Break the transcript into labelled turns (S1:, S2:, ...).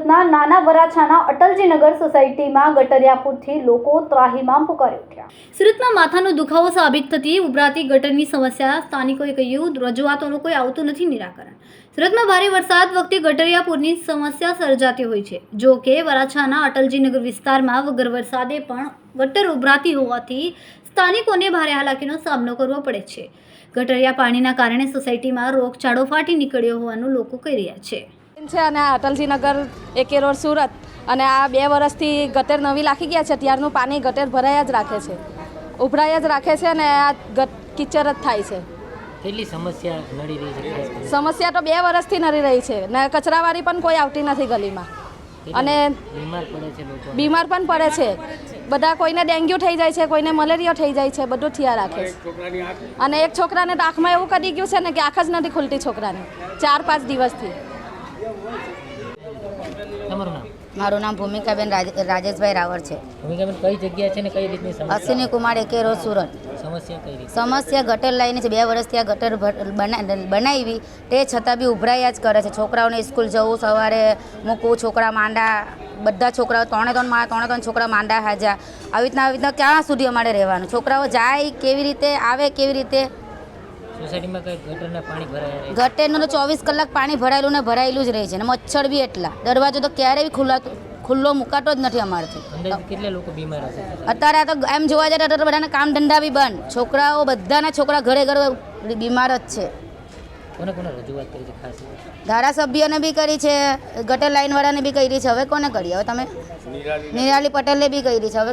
S1: સુરતના નાના વરાછાના અટલજીનગર સોસાયટીમાં ગટરિયાપુરથી લોકો ત્રાહીમામ પુકારી ઉઠ્યા. સુરતમાં માથાનો દુખાવો સાબિત થતી ઉભરાતી ગટરની સમસ્યા સ્થાનિકોએ કહ્યું, રજૂઆતોનું કોઈ આવતું નથી નિરાકરણ. સુરતમાં ભારે વરસાદ વખતે ગટરિયાપુરની સમસ્યા સર્જાતી હોય છે. જો કે વરાછાના અટલજીનગર વિસ્તારમાં વગર વરસાદે પણ ગટર ઉભરાતી હોવાથી સ્થાનિકોને ભારે હાલાકીનો સામનો કરવો પડે છે. ગટરિયા પાણીના કારણે સોસાયટીમાં રોગચાળો ફાટી નીકળ્યો હોવાનું લોકો કહી રહ્યા છે.
S2: છે અને આ અટલજી નગર એકે રોડ સુરત અને આ બે વર્ષથી ગટર નવી લાખી ગયા છે. ત્યારનું પાણી ગટર ભરાયા જ રાખે છે. ઉભરાયા જ રાખે છે અને આ કિચર જ થાય છે.
S3: કેટલી સમસ્યા નડી રહી છે
S2: સમસ્યા તો બે વર્ષથી નડી રહી છે ને કચરાવાળી પણ કોઈ આવતી નથી ગલીમાં. અને
S3: બીમાર પડે છે લોકો
S2: બીમાર પણ પડે છે. બધા કોઈને ડેન્ગ્યુ થઈ જાય છે કોઈને મલેરિયા થઈ જાય છે બધું થયા રાખે છે. અને એક છોકરાને તો આંખમાં એવું કરી ગયું છે ને કે આંખ જ નથી ખુલતી છોકરાને. ચાર પાંચ દિવસથી.
S3: તમારું નામ?
S4: મારું નામ ભૂમિકાબેન રાજેશભાઈ રાવળ છે.
S3: ભૂમિકાબેન કઈ જગ્યા છે ને કઈ રીતની સમસ્યા?
S4: અશ્વિની કુમાર એકે રોડ સુરત.
S3: સમસ્યા કઈ રીતે
S4: સમસ્યા ગટર લાઈને છે બે વર્ષથી આ ગટર બનાવી તે છતાં બી ઉભરાયા જ કરે છે. છોકરાઓને સ્કૂલ જવું સવારે મૂકવું છોકરા માંડા બધા છોકરાઓ ત્રણે ત્રણ મારા ત્રણે ત્રણ છોકરા માંડા હાજા આવી રીતના આવી રીતના ક્યાં સુધી અમારે રહેવાનું? છોકરાઓ જાય કેવી રીતે આવે કેવી રીતે?
S3: સોસાયટીમાં કઈ ગટરના પાણી ભરાયા રહે?
S4: તો ચોવીસ કલાક પાણી ભરાયેલું ને ભરાયેલું જ રહે છે અને મચ્છર બી એટલા. દરવાજો તો ક્યારેય બી ખુલ્લા ખુલ્લો મુકાતો જ નથી અમારથી.
S3: કેટલા લોકો બીમાર હશે?
S4: અત્યારે આ તો એમ જોવા જાય તો બધાના કામ ધંધા બી બંધ. છોકરાઓ બધાના છોકરા ઘરે ઘરે બીમાર જ છે.
S3: કોને કોને રજૂઆત કરી છે ખાસ?
S4: ધારાસભ્યને બી કરી છે ગટર લાઈનવાળાને બી કરી છે. હવે કોને કરી? હવે તમે? નિરાલી પટેલને બી કરી છે. હવે